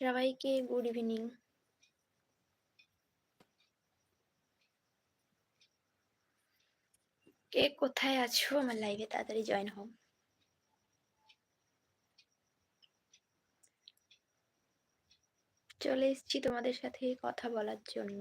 সবাইকে good evening. কে কোথায় আছো? আমার লাইভে তাড়াতাড়ি জয়েন হও। চলে এসছি তোমাদের সাথে কথা বলার জন্য।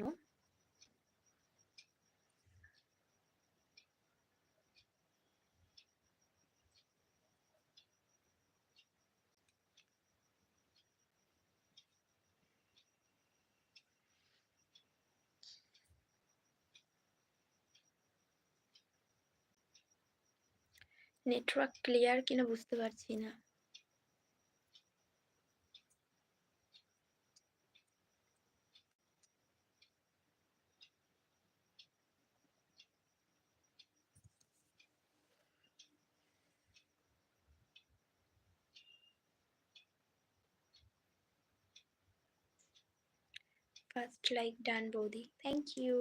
নেটওয়ার্ক ক্লিয়ার কিনা বুঝতে পারছি না। ফার্স্ট লাইক ডান বৌদি thank you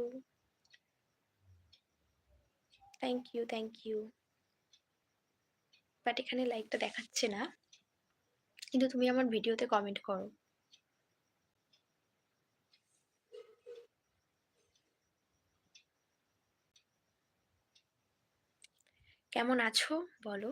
thank you thank you but এখানে লাইকটা দেখাচ্ছে না। কিন্তু তুমি আমার ভিডিওতে কমেন্ট করো। কেমন আছো? বলো।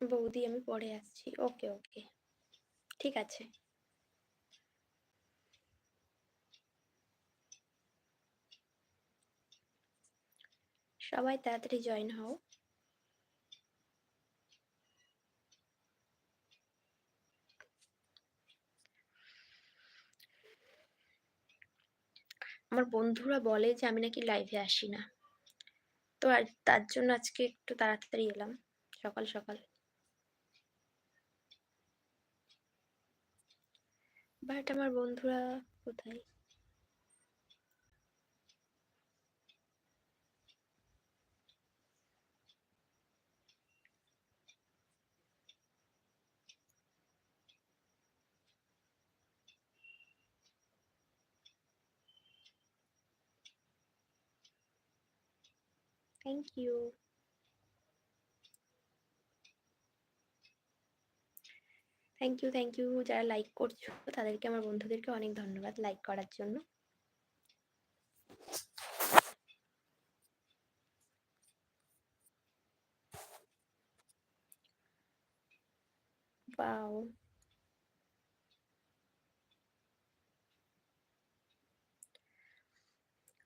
বৌদি, আমি পরে আসছি। ওকে ওকে। ঠিক আছে। সবাই তাড়াতাড়ি জয়েন হও। আমার বন্ধুরা বলে যে আমি নাকি লাইভে আসি না। তো আর তার জন্য আজকে একটু তাড়াতাড়ি এলাম। সকাল সকাল। বাট আমার বন্ধুরা কোথায়? Thank you thank you thank you যারা লাইক করছ, তাদেরকে, আমার বন্ধুদেরকে অনেক ধন্যবাদ লাইক করার জন্য।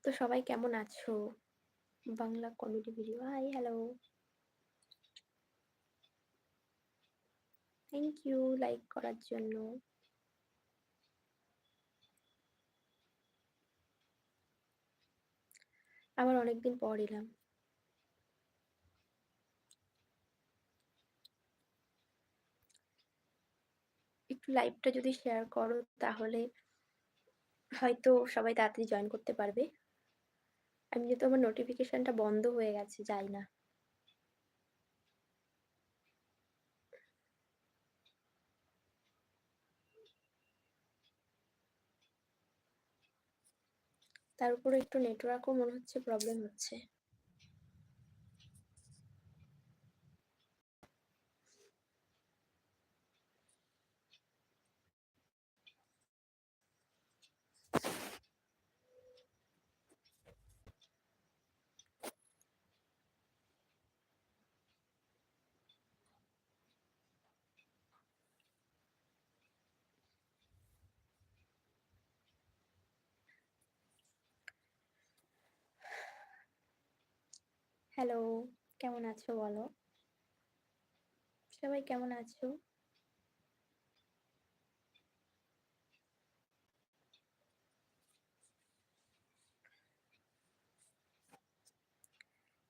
তো সবাই কেমন আছো? Bangla comedy video hi hello thank you like করার জন্য। আবার অনেকদিন পর এলাম। একটু লাইভটা যদি শেয়ার করো, তাহলে হয়তো সবাই তাড়াতাড়ি জয়েন করতে পারবে। আমি যেহেতু আমার নোটিফিকেশনটা বন্ধ হয়ে গেছে, যাই না। তার উপরে একটু নেটওয়ার্কও মনে হচ্ছে প্রবলেম হচ্ছে। হ্যালো কেমন আছো বলো সবাই কেমন আছো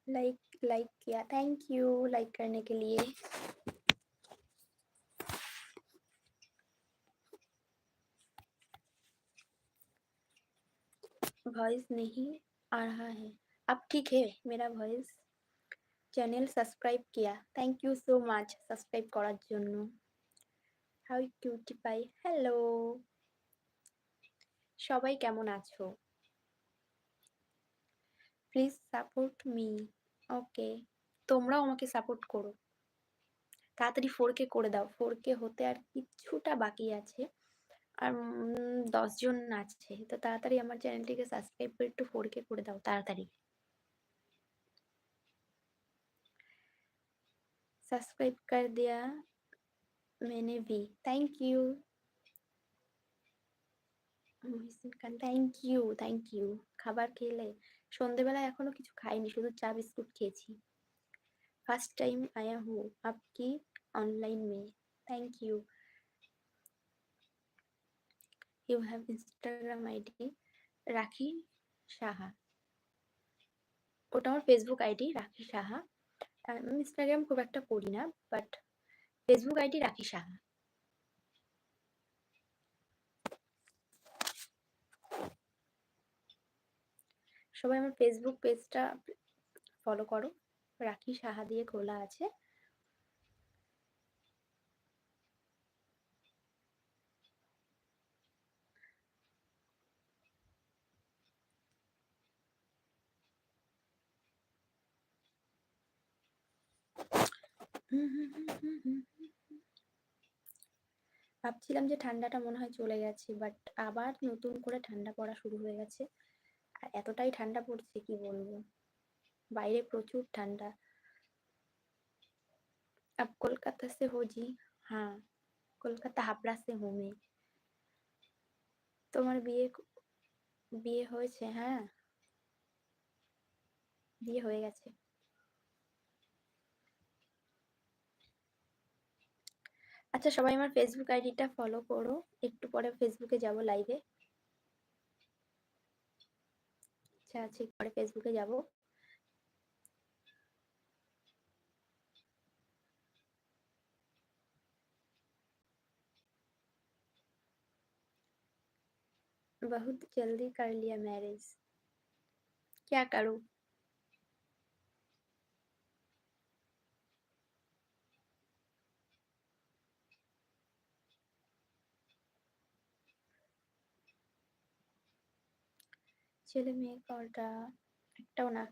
लाइक लाइक किया थैंक यू लाइक करने के लिए वॉइस नहीं आ रहा है अब ठीक है मेरा ভয়েস চ্যানেল সাবস্ক্রাইব কিয়া thank you so much subscribe করার জন্য হাউ কিউটি পাই হ্যালো সবাই কেমন আছো প্লিজ সাপোর্ট মি ওকে তোমরাও আমাকে সাপোর্ট করো তাড়াতাড়ি ফোর কে করে দাও ফোর কে হতে আর কিছুটা বাকি আছে আর দশজন আছে তো তাড়াতাড়ি আমার চ্যানেলটিকে সাবস্ক্রাইব করে একটু ফোর কে করে দাও তাড়াতাড়ি सब्सक्राइब कर दिया मैंने भी thank you Khan thank you thank you খাবার খেলে সন্ধেবেলায় এখনো কিছু খাইনি শুধু চা বিস্কুট খেয়েছি ফার্স্ট টাইম আয়া হু আপকি online May thank you you have Instagram ID Rakhi Saha ওটা আমার ফেসবুক আইডি রাখি সাহা আমি ইনস্টাগ্রাম খুব একটা করি না but Facebook ID Rakhi Saha সবাই আমার ফেসবুক পেজটা ফলো করো। রাখি সাহা দিয়ে খোলা আছে। ভাবছিলাম যে ঠান্ডাটা মনে হয় চলে গেছে, বাট আবার নতুন করে ঠান্ডা পড়া শুরু হয়ে গেছে। আর এতটাই ঠান্ডা পড়ছে, কি বলব? বাইরে প্রচুর ঠান্ডা। আপ কলকাতা সে হোজি হ্যাঁ কলকাতা হাবড়া সে হো তোমার বিয়ে বিয়ে হয়েছে হ্যাঁ? বিয়ে হয়ে গেছে। আচ্ছা সবাই আমার ফেসবুক আইডিটা ফলো করো একটু পরে ফেসবুকে যাব লাইভে আচ্ছা আচ্ছা পরে ফেসবুকে যাব बहुत जल्दी कर लिया मैरिज क्या करूं ছেলে মেয়ে কটা একটাও না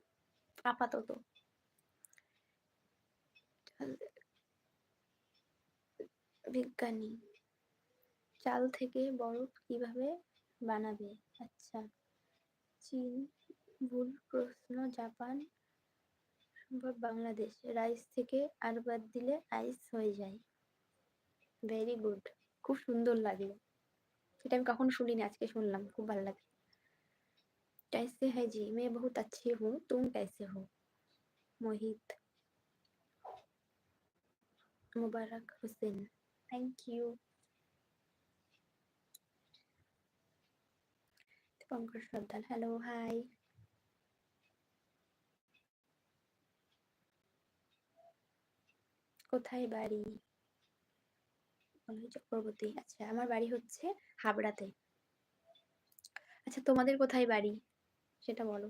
আপাতত। বিজ্ঞানী, চাল থেকে বরফ কীভাবে বানাবে? আচ্ছা চীন, ভুল প্রশ্ন, জাপান, সম্ভব বাংলাদেশ, রাইস থেকে আর বাদ দিলে আইস হয়ে যায়। ভেরি গুড খুব সুন্দর লাগল। এটা আমি কখনো শুনিনি, আজকে শুনলাম, খুব ভালো লাগে कैसे है जी मैं बहुत अच्छी हूँ तुम कैसे हो Mohit Mubarak Hussain thank you Pankaj Sardar hello hi কোথায় বাড়ি চক্রবর্তী আচ্ছা আমার বাড়ি হচ্ছে হাবড়াতে আচ্ছা তোমাদের কোথায় বাড়ি সেটা বলো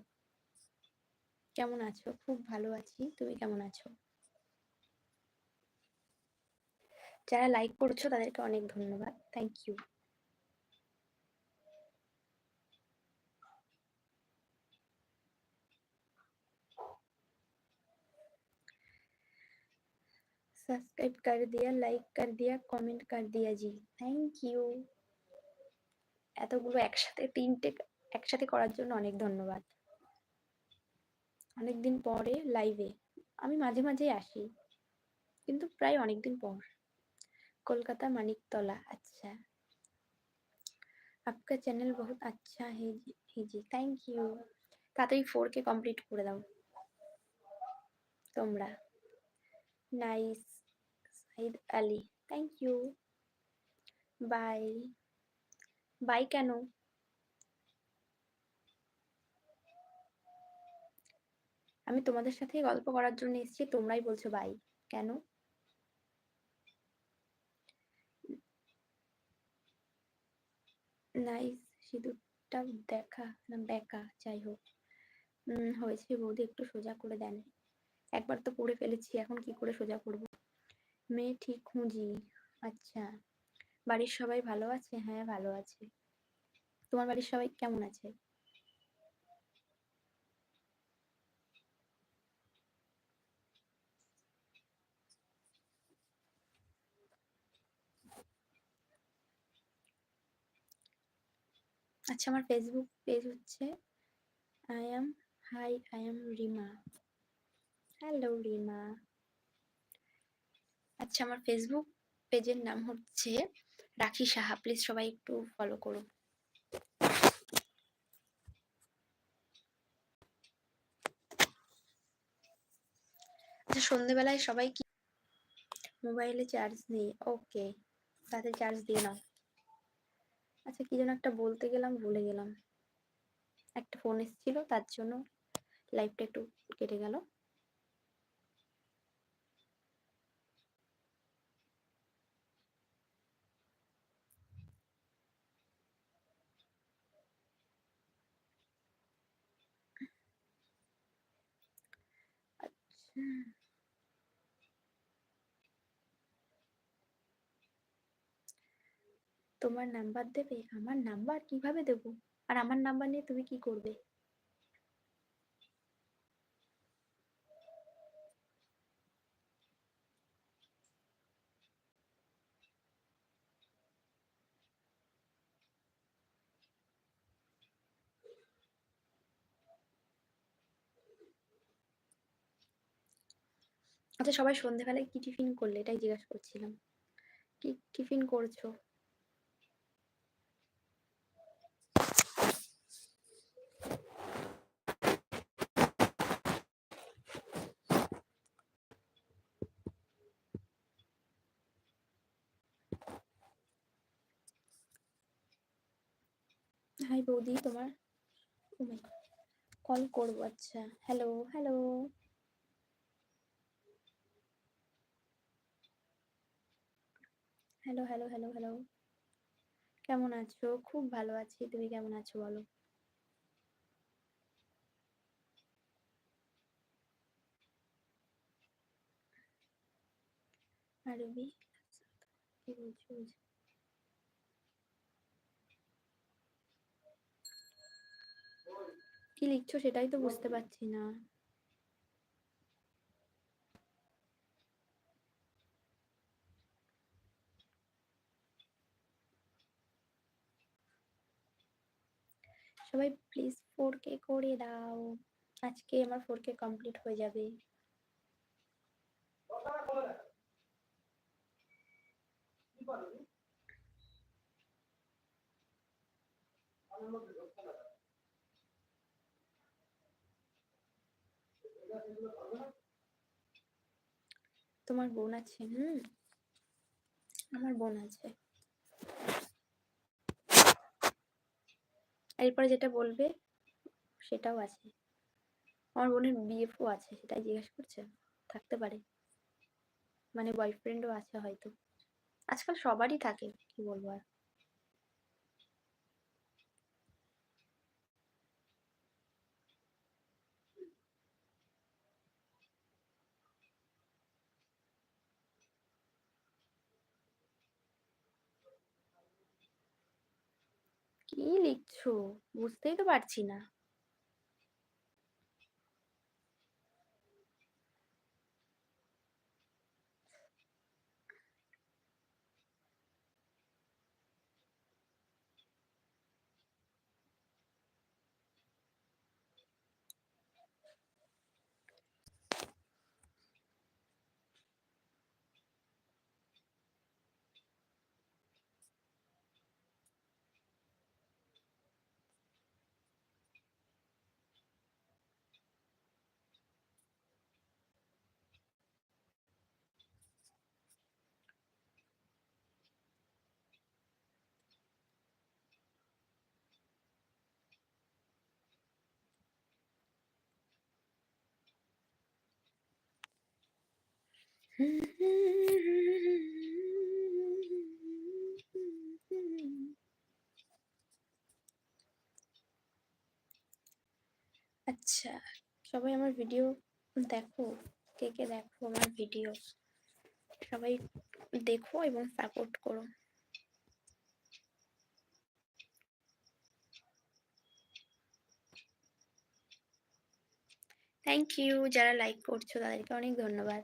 কেমন আছো খুব ভালো আছি তুমি কেমন আছো যারা লাইক করছো তাদেরকে অনেক ধন্যবাদ থ্যাংক ইউ सब्सक्राइब कर दिया लाइक कर दिया कमेंट कर दिया जी থ্যাংক ইউ এতগুলো একসাথে তিনটে একসাথে করার জন্য অনেক ধন্যবাদ। অনেকদিন পরে লাইভে আমি মাঝে মাঝে আসি, কিন্তু প্রায় অনেকদিন পর। কলকাতা মানিকতলা আচ্ছা। আপনার চ্যানেল বহুত আচ্ছা হেজি হেজি থ্যাংক ইউ তাড়াতাড়ি ফোর কে কমপ্লিট করে দাও। তোমরা। Nice, Saeed Ali thank you bye. Bye কেন? আমি তোমাদের সাথে গল্প করার জন্য এসেছি, তোমরাই বলছো বাই কেন? নাইস, সিঁদুরটা দেখা, না বেকা যাই হোক। হয়েছে বৌদি, একটু সোজা করে দেন। একবার তো পড়ে ফেলেছি, এখন কি করে সোজা করব? মেয়ে ঠিক খুঁজি আচ্ছা। বাড়ির সবাই ভালো আছে? হ্যাঁ ভালো আছে। তোমার বাড়ির সবাই কেমন আছে? আচ্ছা আমার ফেসবুক পেজ হচ্ছে I am hi I am Rima hello Rima আচ্ছা আমার ফেসবুক পেজের নাম হচ্ছে রাখি সাহা। প্লিজ সবাই একটু ফলো করো আচ্ছা সন্ধেবেলায় সবাই কি মোবাইলে চার্জ নেই? ওকে তাতে চার্জ দিয়ে নাও। আচ্ছা কি যেন একটা বলতে গেলাম, ভুলে গেলাম। একটা ফোন এসেছিল, তার জন্য লাইফটা একটু কেটে গেল। আচ্ছা। তোমার নাম্বার দেবে? আমার নাম্বার কীভাবে দেব? আর আমার নাম্বার নিয়ে তুমি কি করবে? আচ্ছা সবাই সন্ধেবেলায় কি টিফিন করলে? এটাই জিজ্ঞাসা করছিলাম। কি টিফিন করছ? হাই বৌদি, তোমার? কল করব আচ্ছা। Hello hello hello hello hello hello কেমন আছো? খুব ভালো আছি। তুমি কেমন আছো বলো? আরবি? কি কি লিখছো সেটাই তো বুঝতে পারছি না। সবাই প্লিজ ফোর কে করে দাও। আজকে আমার ফোর কে কমপ্লিট হয়ে যাবে। তোমার বোন আছে, হুম? আমার বোন আছে। এরপরে যেটা বলবে, সেটাও আছে। আমার বোনের বিএফও আছে, সেটাই জিজ্ঞাসা করছে। থাকতে পারে। মানে বয়ফ্রেন্ডও আছে হয়তো। আজকাল সবারই থাকে, কি বলব আর। কি লিখছো? বুঝতেই তো পারছি না। আচ্ছা সবাই আমার ভিডিও দেখো? কে কে দেখো আমার ভিডিও সবাই দেখো এবং সাপোর্ট করো। থ্যাংক ইউ যারা লাইক করছ তাদেরকে অনেক ধন্যবাদ।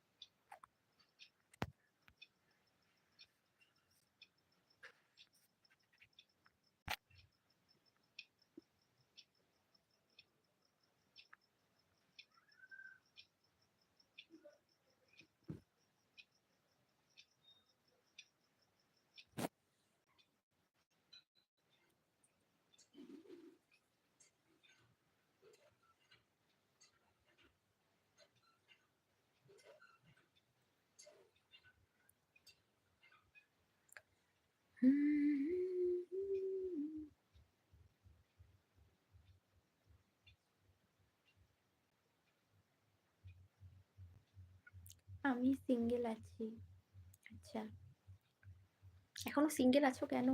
আমি সিঙ্গেল আছি আচ্ছা এখনও সিঙ্গেল আছো কেন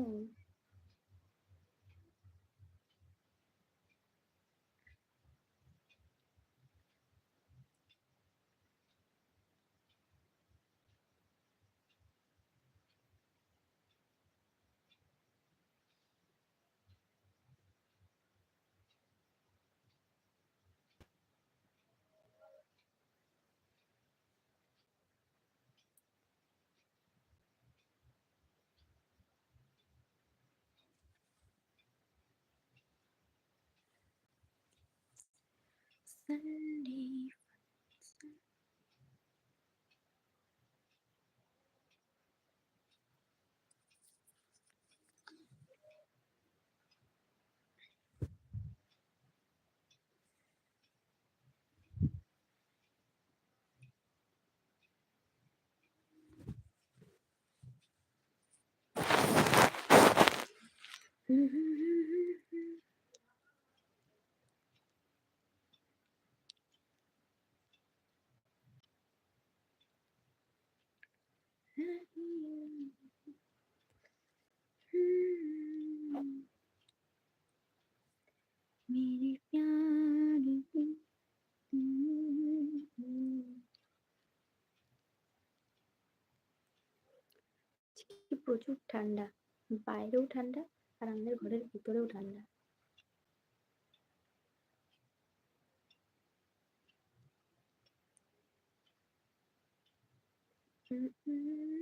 Sunday. Mm-hmm. প্রচুর ঠান্ডা বাইরেও ঠান্ডা আর আমাদের ঘরের ভিতরেও ঠান্ডা Mm-hmm.